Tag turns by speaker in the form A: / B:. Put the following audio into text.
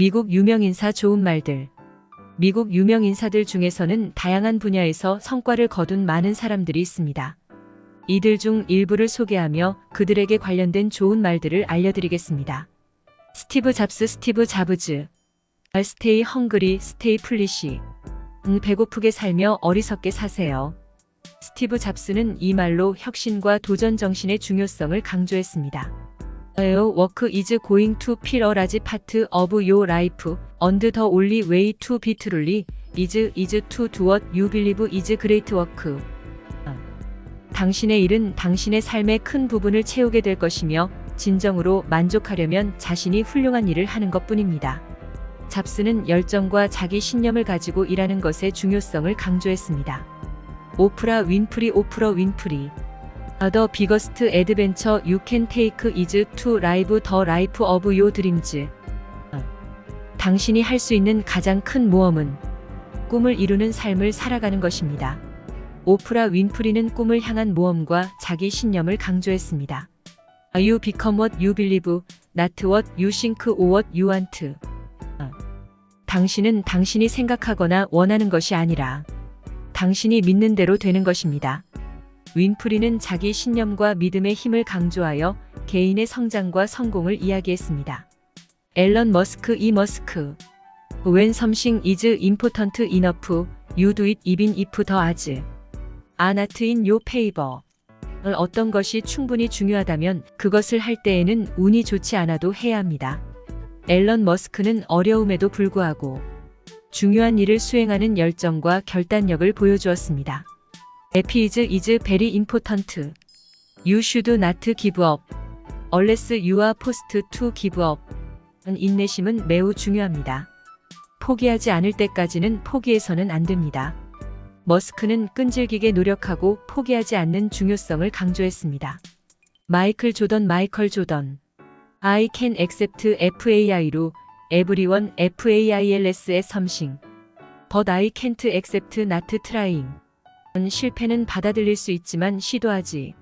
A: 미국 유명 인사 좋은 말들. 미국 유명 인사들 중에서는 다양한 분야에서 성과를 거둔 많은 사람들이 있습니다. 이들 중 일부를 소개하며 그들에게 관련된 좋은 말들을 알려드리겠습니다. 스티브 잡스, 스티브 자브즈. 스테이 헝그리, 스테이 플리시. 음, 배고프게 살며 어리석게 사세요. 스티브 잡스는 이 말로 혁신과 도전 정신의 중요성을 강조했습니다. A large part of your life, and the only way to be truly is, is to do what you believe is great work. 어. 당신의 일은 당신의 삶의 큰 부분을 채우게 될 것이며 진정으로 만족하려면 자신이 훌륭한 일을 하는 것 뿐입니다. 잡스는 열정과 자기 신념을 가지고 일하는 것의 중요성을 강조했습니다. 오프라 윈프리 오프라 윈프리 Adventure you can take is to live the life of your dreams. 어. 당신이 할 수 있는 가장 큰 모험은 꿈을 이루는 삶을 살아가는 것입니다. 오프라 윈프리는 꿈을 향한 모험과 자기 신념을 강조했습니다. You become what you believe, not what you think or what you want. 어. 당신은 당신이 생각하거나 원하는 것이 아니라 당신이 믿는 대로 되는 것입니다. 윈프리는 자기 신념과 믿음의 힘을 강조하여 개인의 성장과 성공을 이야기했습니다. 앨런 머스크 이 머스크 When something is important enough, you do it even if the odds are not in your favor. 어떤 것이 충분히 중요하다면 그것을 할 때에는 운이 좋지 않아도 해야 합니다. 앨런 머스크는 어려움에도 불구하고 중요한 일을 수행하는 열정과 결단력을 보여주었습니다. Important. You should not give up. Unless you are forced to give up. 인내심은 매우 중요합니다. 포기하지 않을 때까지는 포기해서는 안 됩니다. 머스크는 끈질기게 노력하고 포기하지 않는 중요성을 강조했습니다. 마이클 조던 마이컬 조던 I can accept FAI로 everyone FAILS의 something. But I can't accept not trying. 실패는 받아들일 수 있지만 시도하지